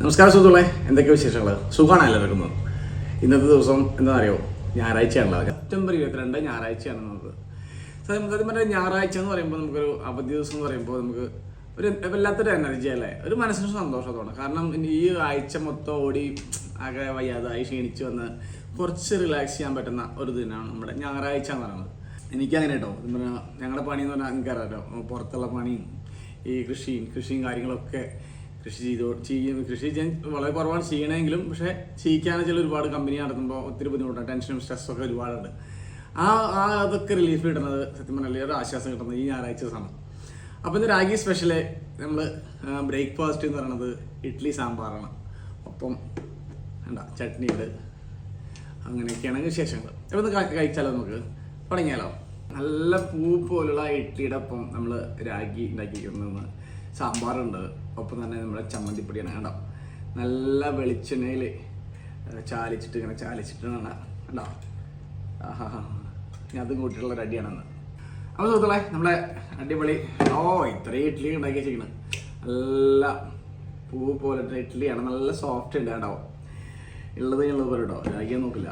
നമസ്കാരം സുഹൃത്തുക്കളെ. എന്തൊക്കെ വിശേഷങ്ങൾ സുഖമാണ് എല്ലാവർക്കും ഇന്നത്തെ ദിവസം എന്താ അറിയോ ഞായറാഴ്ചയാണല്ലോ സെപ്റ്റംബർ ഇരുപത്തിരണ്ട് ഞായറാഴ്ചയാണ് നമുക്ക്. സാർ സത്യം പറഞ്ഞാൽ ഞായറാഴ്ച എന്ന് പറയുമ്പോൾ നമുക്കൊരു അവധി ദിവസം എന്ന് പറയുമ്പോൾ നമുക്ക് ഒരു വല്ലാത്തൊരു എനർജി അല്ലേ? ഒരു മനസ്സിന് സന്തോഷത്തോടെ. കാരണം ഈ ആഴ്ച മൊത്തം ഓടി ആകെ വയ്യാതായി ക്ഷീണിച്ച് വന്ന് കുറച്ച് റിലാക്സ് ചെയ്യാൻ പറ്റുന്ന ഒരു ദിനമാണ് നമ്മുടെ ഞായറാഴ്ച എന്ന് പറയുന്നത്. എനിക്കങ്ങനെ കേട്ടോ ഞങ്ങളുടെ പണി എന്ന് പറഞ്ഞാൽ എനിക്കറിയാമല്ലോ പുറത്തുള്ള പണിയും ഈ കൃഷിയും കൃഷിയും കാര്യങ്ങളൊക്കെ കൃഷി ചെയ്തോ ചെയ്യും കൃഷി ചെയ്യാൻ വളരെ കുറവാണ് ചെയ്യണമെങ്കിലും പക്ഷേ ചെയ്യിക്കാൻ ചില ഒരുപാട് കമ്പനി നടത്തുമ്പോൾ ഒത്തിരി ബുദ്ധിമുട്ടാണ് ടെൻഷനും സ്ട്രെസ്സും ഒക്കെ ഒരുപാടുണ്ട്. ആ ആ അതൊക്കെ റിലീഫ് കിട്ടുന്നത് സത്യം പറഞ്ഞാൽ ഒരു ആശ്വാസം കിട്ടുന്നത് ഈ ഞായറാഴ്ച ദിവസമാണ്. അപ്പോൾ ഇന്ന് രാഗി സ്പെഷ്യൽ നമ്മൾ ബ്രേക്ക്ഫാസ്റ്റ് എന്ന് പറയുന്നത് ഇഡ്ഡലി സാമ്പാറാണ്. ഒപ്പം എന്താ ചട്നി ഉണ്ട് അങ്ങനെയൊക്കെയാണ് വിശേഷങ്ങൾ. അപ്പോൾ ഒന്ന് കഴിച്ചാലോ നമുക്ക്? തുടങ്ങിയാലോ? നല്ല പൂ പോലുള്ള ഇഡ്ഡലിയുടെ ഒപ്പം നമ്മൾ രാഗി ഉണ്ടാക്കിയിരിക്കുന്നു സാമ്പാറുണ്ട്. ഒപ്പം തന്നെ നമ്മുടെ ചമ്മന്തിപ്പൊടിയാണ് കണ്ടോ? നല്ല വെളിച്ചെണ്ണയിൽ ചാലിച്ചിട്ട് ഇങ്ങനെ ചാലിച്ചിട്ട് കണ്ട? ആഹാ ഞാൻ അതും കൂട്ടിയിട്ടുള്ള റെഡിയാണെന്ന് അപ്പോൾ സുഹൃത്തുക്കളെ നമ്മളെ അടിപൊളി ഓ ഇത്രയും ഇഡ്ഡലി ഉണ്ടാക്കി വെച്ചിരിക്കുന്നത് നല്ല പൂ പോലത്തെ ഇഡ്ഡലിയാണ്. നല്ല സോഫ്റ്റ് ഉണ്ട് കേട്ടോ ഉള്ളത് ഉള്ളത് പോലെ കേട്ടോ രാഗിയാൻ നോക്കില്ല.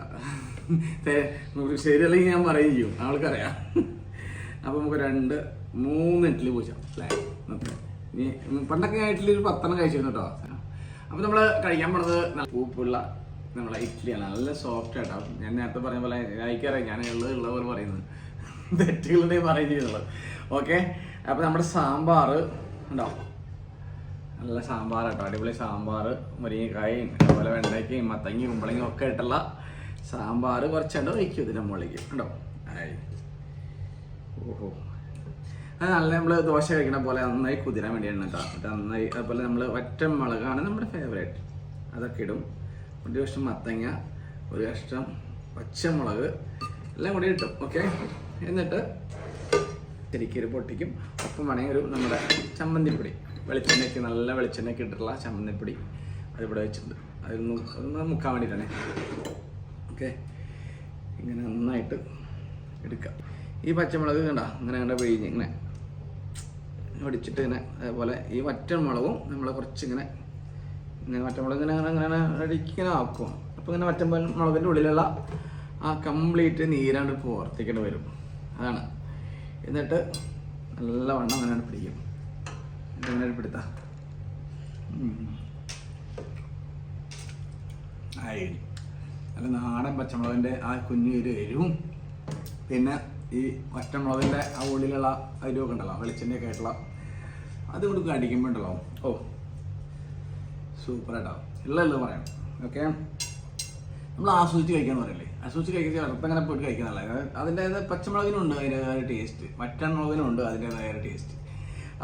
ശരിയല്ലെങ്കിൽ ഞാൻ പറയുകയും ചെയ്യും. ആൾക്കറിയാം. അപ്പോൾ നമുക്ക് രണ്ട് മൂന്ന് ഇഡ്ഡലി പൂച്ചാം അല്ലേ? പണ്ടൊക്കെ ആയിട്ടുള്ള ഒരു പത്തെണ്ണം കഴിച്ചിരുന്നു കേട്ടോ. അപ്പോൾ നമ്മൾ കഴിക്കാൻ പോണത് പൂപ്പുള്ള നമ്മളെ ഇഡ്ഡലിയാണ്. നല്ല സോഫ്റ്റ് ആട്ടോ ഞാൻ നേരത്തെ പറഞ്ഞ പോലെ എനിക്കറിയാം. ഞാൻ ഉള്ളത് ഉള്ള പോലെ പറയുന്നത്. തെറ്റുകളുടെ പറയുന്നത് ഓക്കെ അപ്പോൾ നമ്മുടെ സാമ്പാർ ഉണ്ടോ? നല്ല സാമ്പാർ കേട്ടോ. അടിപൊളി സാമ്പാർ. മുരിങ്ങക്കായും അതുപോലെ വെണ്ടയ്ക്കയും മത്തങ്ങയും കുമ്പളങ്ങയും ഒക്കെ ആയിട്ടുള്ള സാമ്പാർ കുറച്ചുണ്ടോ വയ്ക്കും ഇതിന്റെ മുകളിലേക്ക്. ഉണ്ടോ? ആയി. ഓഹോ. നല്ല നമ്മൾ ദോശ കഴിക്കണ പോലെ നന്നായി കുതിരാൻ വേണ്ടിയാണ് കേട്ടോ. നന്നായി അതുപോലെ നമ്മൾ ഒറ്റ മുളകാണ് നമ്മുടെ ഫേവറേറ്റ് അതൊക്കെ ഇടും. ഒരു കഷ്ണം മത്തങ്ങ ഒരു കഷ്ണം പച്ചമുളക് എല്ലാം കൂടി ഇട്ടും ഓക്കെ എന്നിട്ട് ശരിക്കും പൊട്ടിക്കും. ഒപ്പം വേണമെങ്കിൽ ഒരു നമ്മുടെ ചമ്മന്തിപ്പൊടി. വെളിച്ചെണ്ണയ്ക്ക് നല്ല വെളിച്ചെണ്ണയ്ക്ക് ഇട്ടിട്ടുള്ള ചമ്മന്തിപ്പൊടി അതിവിടെ വെച്ചിട്ടുണ്ട്. അതൊന്ന് ഒന്ന് മുക്കാൻ വേണ്ടിയിട്ടാണ്. ഓക്കെ ഇങ്ങനെ നന്നായിട്ട് എടുക്കാം. ഈ പച്ചമുളക് കണ്ട? ഇങ്ങനെ കണ്ട പിഴിഞ്ഞ് ഇങ്ങനെ. ഒടിച്ചിട്ട് ഇങ്ങനെ അതേപോലെ ഈ വറ്റൻമുളകും നമ്മൾ കുറച്ചിങ്ങനെ ഇങ്ങനെ വറ്റൻമുളക് ഇങ്ങനെ അങ്ങനെ അടിക്കിങ്ങനെ ആക്കും. അപ്പോൾ ഇങ്ങനെ വറ്റൻമുളകിന്റെ ഉള്ളിലുള്ള ആ കംപ്ലീറ്റ് നീരാണ്ട് പുറത്തേക്കേണ്ടി വരും. അതാണ്. എന്നിട്ട് നല്ല വണ്ണം അങ്ങനെ പിടിക്കും അങ്ങനെ പിടുത്താം. ആയി. നല്ല നാടൻ പച്ചമുളകിന്റെ ആ കുഞ്ഞു എരിവും. പിന്നെ ഈ ഒറ്റമുളകിന്റെ ആ ഉള്ളിലുള്ള അരിവൊക്കെ ഉണ്ടല്ലോ വെളിച്ചെണ്ണയൊക്കെ ആയിട്ടുള്ള അത് കൊടുക്കുക അടിക്കുമ്പോൾ ഉണ്ടല്ലോ. ഓ സൂപ്പർ ആയിട്ടോ. ഇല്ലല്ലോ പറയാം. ഓക്കെ നമ്മൾ ആസ്വദിച്ച് കഴിക്കാന്ന് പറയല്ലേ? ആസ്വദിച്ച് കഴിക്കുന്ന വെറുതെ അങ്ങനെ പോയിട്ട് കഴിക്കുന്നതല്ല. അതിന്റെതായ പച്ചമുളകിനുണ്ട് അതിന്റെതായ ടേസ്റ്റ് മറ്റമുളകിനുണ്ട് അതിന്റെതായ ടേസ്റ്റ്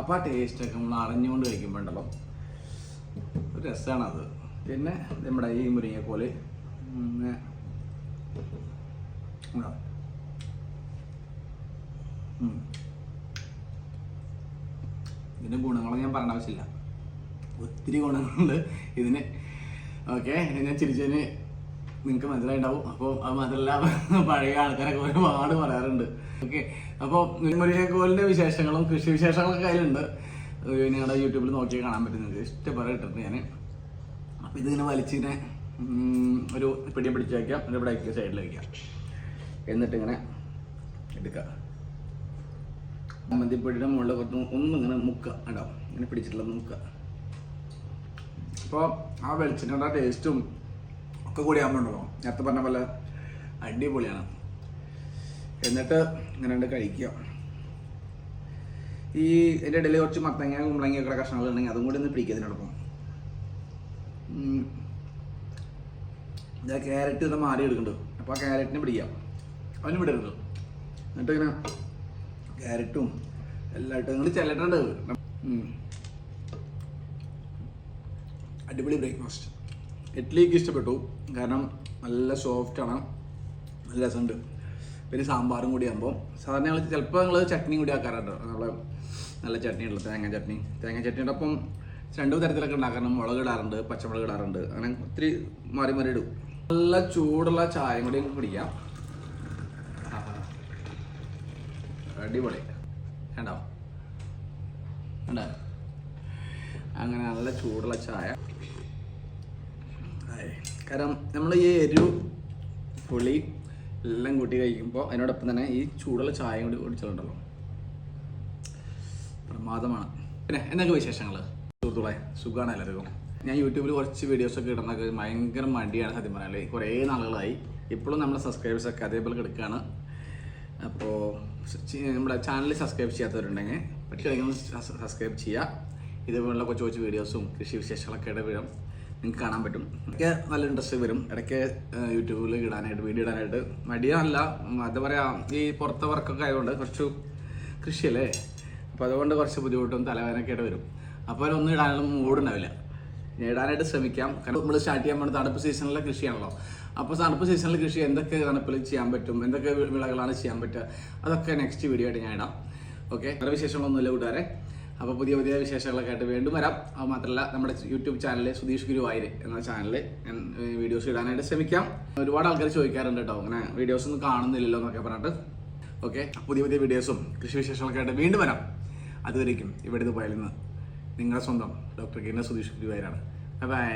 അപ്പോൾ ആ ടേസ്റ്റൊക്കെ നമ്മൾ അറിഞ്ഞുകൊണ്ട് കഴിക്കുമ്പോൾ ഉണ്ടല്ലോ. ഒരു അത് പിന്നെ നമ്മുടെ ഈ മുരിങ്ങക്കോൽ. പിന്നെ? ഇതിന്റെ ഗുണങ്ങൾ ഞാൻ പറയേണ്ട ആവശ്യമില്ല. ഒത്തിരി ഗുണങ്ങളുണ്ട് ഇതിന്. ഓക്കെ ഞാൻ ചിരിച്ചതിന് നിങ്ങൾക്ക് മനസ്സിലായിണ്ടാവും അപ്പോൾ അത് മാത്രമല്ല പഴയ ആൾക്കാരൊക്കെ ഒരുപാട് പറയാറുണ്ട്. ഓക്കെ അപ്പോൾ മുരിങ്ങക്കോലിന്റെ വിശേഷങ്ങളും കൃഷി വിശേഷങ്ങളൊക്കെ അതിലുണ്ട് ഒരു നിങ്ങളുടെ യൂട്യൂബിൽ നോക്കി കാണാൻ പറ്റും നിങ്ങൾക്ക്. ഇഷ്ടപ്പെടാൻ ഞാൻ അപ്പോൾ ഇതിങ്ങനെ വലിച്ചിങ്ങനെ ഒരു പിടിയെ പിടിച്ച് വയ്ക്കാം ഒരു ഇവിടെ സൈഡിൽ വയ്ക്കാം എന്നിട്ടിങ്ങനെ എടുക്കുക മന്തിപ്പൊടിയുടെ മുകളിൽ കുറച്ച് ഒന്നും മുക്ക ഉണ്ടാവും ഇങ്ങനെ പിടിച്ചിട്ടുള്ള മുക്ക. അപ്പോൾ ആ വെളിച്ചെണ്ണയുടെ ടേസ്റ്റും ഒക്കെ കൂടി ആകുമ്പോണ്ടല്ലോ നേരത്തെ പറഞ്ഞ പോലെ അടിപൊളിയാണ്. എന്നിട്ട് ഇങ്ങനെ ഉണ്ട് കഴിക്കുക. ഈ എന്റെ ഇടയിൽ കുറച്ച് മത്തങ്ങ കുമ്പളങ്ങ ഒക്കെ കഷ്ണങ്ങൾ ഉണ്ടെങ്കിൽ അതും കൂടി ഒന്ന് ഉം. ഇതാ ക്യാരറ്റ് ഇത് മാറി എടുക്കുന്നുണ്ട്. അപ്പോൾ ആ ക്യാരറ്റിനെ പിടിക്കാം അവന് വിടരുത്. എന്നിട്ട് ഇങ്ങനെ ക്യാരറ്റും എല്ലാം ഇട്ട് നിങ്ങൾ ചെല്ലട്ടുണ്ട് അടിപൊളി ബ്രേക്ക്ഫാസ്റ്റ് ഇഡ്ഡലിക്ക് ഇഷ്ടപ്പെട്ടു. കാരണം നല്ല സോഫ്റ്റാണ് നല്ല രസമുണ്ട്. പിന്നെ സാമ്പാറും കൂടി ആകുമ്പോൾ സാധാരണ ഞങ്ങൾ ചിലപ്പോൾ ഞങ്ങൾ ചട്നി കൂടി ആക്കാറുണ്ട്. നമ്മൾ നല്ല ചട്നി ഉള്ളത് തേങ്ങ ചട്നി. തേങ്ങ ചട്നിയുടെ ഒപ്പം രണ്ട് തരത്തിലൊക്കെ ഉണ്ടാക്കണം മുളക് ഇടാറുണ്ട് പച്ചമുളക് ഇടാറുണ്ട്. അങ്ങനെ ഒത്തിരി മാറി മാറി ഇടും. നല്ല ചൂടുള്ള ചായയും കൂടി കുടിക്കാം ആഹാ. അടിപൊളി. കണ്ടോ? കണ്ടോ? അങ്ങനെ നല്ല ചൂടുള്ള ചായ. കാരണം നമ്മൾ ഈ എരിവ് പുളി എല്ലാം കൂട്ടി കഴിക്കുമ്പോൾ അതിനോടൊപ്പം തന്നെ ഈ ചൂടുള്ള ചായ കൂടി കുടിച്ചിട്ടുണ്ടല്ലോ പ്രമാദമാണ്. പിന്നെ എന്തൊക്കെ വിശേഷങ്ങൾ സുഹൃത്തുക്കളെ സുഖമാണ് എല്ലാവർക്കും. ഞാൻ യൂട്യൂബിൽ കുറച്ച് വീഡിയോസ് ഒക്കെ ഇടുന്നൊക്കെ ഭയങ്കര മടിയാണ് സത്യം പറഞ്ഞാൽ കുറേ നാളുകളായി. ഇപ്പോഴും നമ്മുടെ സബ്സ്ക്രൈബേഴ്സൊക്കെ അതേപോലെ കിടക്കുകയാണ് അപ്പോൾ നമ്മുടെ ചാനൽ സബ്സ്ക്രൈബ് ചെയ്യാത്തവരുണ്ടെങ്കിൽ പറ്റുമെങ്കിൽ സബ്സ്ക്രൈബ് ചെയ്യുക ഇതുപോലുള്ള കൊച്ചു കൊച്ചു വീഡിയോസും കൃഷി വിശേഷങ്ങളൊക്കെ ഇട വരും നിങ്ങൾക്ക് കാണാൻ പറ്റും. ഇടയ്ക്ക് നല്ല ഇൻട്രസ്റ്റ് വരും. ഇടയ്ക്ക് യൂട്യൂബിൽ ഇടാനായിട്ട് വീഡിയോ ഇടാനായിട്ട്. മടിയാണല്ല എന്താ പറയുക ഈ പുറത്തെ വർക്കൊക്കെ ആയതുകൊണ്ട് കുറച്ച് കൃഷിയല്ലേ? അപ്പോൾ അതുകൊണ്ട് കുറച്ച് ബുദ്ധിമുട്ടും തലവേദനയൊക്കെ ആയിട്ട് വരും. അപ്പോൾ അതിലൊന്നും ഇടാനുള്ള മൂടുണ്ടാവില്ല ഇടാനായിട്ട് ശ്രമിക്കാം. കാരണം നമ്മൾ സ്റ്റാർട്ട് ചെയ്യാൻ പോകുന്നത് തണുപ്പ് സീസണിലെ കൃഷിയാണല്ലോ. അപ്പോൾ തണുപ്പ് സീസണിൽ കൃഷി എന്തൊക്കെ തണുപ്പിൽ ചെയ്യാൻ പറ്റും? എന്തൊക്കെ വിളകളാണ് ചെയ്യാൻ പറ്റുക? അതൊക്കെ നെക്സ്റ്റ് വീഡിയോ ആയിട്ട് ഞാൻ ഇടാം. ഓക്കെ വേറെ വിശേഷങ്ങളൊന്നുമില്ല കൂട്ടുകാരെ. അപ്പോൾ പുതിയ പുതിയ വിശേഷങ്ങളൊക്കെ ആയിട്ട് വീണ്ടും വരാം. അത് മാത്രമല്ല നമ്മുടെ യൂട്യൂബ് ചാനൽ സുധീഷ് ഗുരുവായൂർ എന്ന ചാനലിൽ ഞാൻ വീഡിയോസ് ഇടാനായിട്ട് ശ്രമിക്കാം. ഒരുപാട് ആൾക്കാർ ചോദിക്കാറുണ്ട് കേട്ടോ അങ്ങനെ വീഡിയോസ് ഒന്നും കാണുന്നില്ലല്ലോ എന്നൊക്കെ പറഞ്ഞിട്ട്. ഓക്കെ പുതിയ പുതിയ വീഡിയോസും കൃഷി വിശേഷങ്ങളൊക്കെ ആയിട്ട് വീണ്ടും വരാം. അതുവരേക്കും ഇവിടെ ദുബായിൽ നിന്ന് നിങ്ങളുടെ സ്വന്തം ഡോക്ടർ കിരണ സുധീഷ് ഗുരുവായൂരാണ്. ബൈ